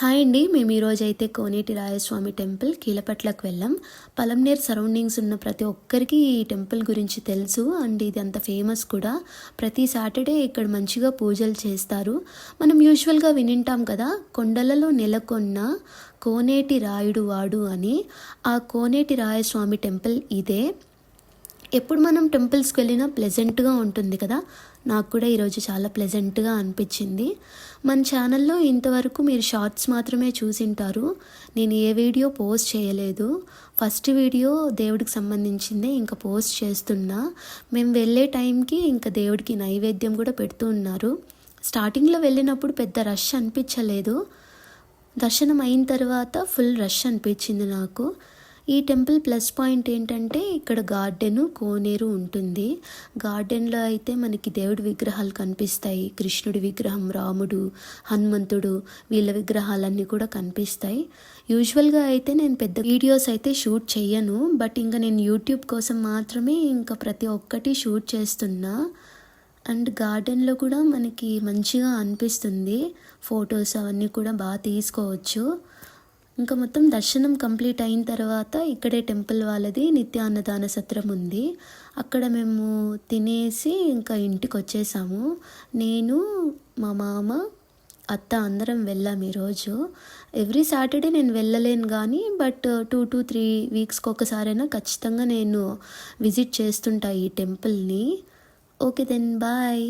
Hi అండి మేము ఈరోజు అయితే కోనేటి రాయస్వామి టెంపుల్ కీలపట్లకు వెళ్ళాం. పలంనేర్ సరౌండింగ్స్ ఉన్న ప్రతి ఒక్కరికి ఈ టెంపుల్ గురించి తెలుసు అండ్ ఇది అంత ఫేమస్ కూడా. ప్రతి సాటర్డే ఇక్కడ మంచిగా పూజలు చేస్తారు. మనం యూజువల్గా వినింటాం కదా కొండలలో నెలకొన్న కోనేటి రాయుడు వాడు అని. ఆ కోనేటి రాయస్వామి టెంపుల్ ఇదే. ఎప్పుడు మనం టెంపుల్స్కి వెళ్ళినా ప్లెజెంట్గా ఉంటుంది కదా. నాకు కూడా ఈరోజు చాలా ప్లెజెంట్గా అనిపించింది. మన ఛానల్లో ఇంతవరకు మీరు షార్ట్స్ మాత్రమే చూసింటారు. నేను ఏ వీడియో పోస్ట్ చేయలేదు. ఫస్ట్ వీడియో దేవుడికి సంబంధించిందే ఇంకా పోస్ట్ చేస్తున్నా. మేము వెళ్ళే టైంకి ఇంకా దేవుడికి నైవేద్యం కూడా పెడుతూ ఉన్నారు. స్టార్టింగ్లో వెళ్ళినప్పుడు పెద్ద రష్ అనిపించలేదు. దర్శనం అయిన తర్వాత ఫుల్ రష్ అనిపించింది నాకు. ఈ టెంపుల్ ప్లస్ పాయింట్ ఏంటంటే ఇక్కడ గార్డెను కోనేరు ఉంటుంది. గార్డెన్లో అయితే మనకి దేవుడి విగ్రహాలు కనిపిస్తాయి. కృష్ణుడి విగ్రహం రాముడు హనుమంతుడు వీళ్ళ విగ్రహాలన్నీ కూడా కనిపిస్తాయి. యూజువల్గా అయితే నేను పెద్ద వీడియోస్ అయితే షూట్ చేయను బట్ ఇంకా నేను యూట్యూబ్ కోసం మాత్రమే ఇంకా ప్రతి ఒక్కటి షూట్ చేస్తున్నా. అండ్ గార్డెన్లో కూడా మనకి మంచిగా అనిపిస్తుంది. ఫొటోస్ అవన్నీ కూడా బాగా తీసుకోవచ్చు. ఇంకా మొత్తం దర్శనం కంప్లీట్ అయిన తర్వాత ఇక్కడే టెంపుల్ వాళ్ళది నిత్య అన్నదాన సత్రం ఉంది. అక్కడ మేము తినేసి ఇంకా ఇంటికి వచ్చేసాము. నేను మా మామ అత్త అందరం వెళ్ళాం ఈరోజు. ఎవ్రీ సాటర్డే నేను వెళ్ళలేను కానీ బట్ టూ టు త్రీ వీక్స్కి ఒకసారైనా ఖచ్చితంగా నేను విజిట్ చేస్తుంటా ఈ టెంపుల్ని. Okay then bye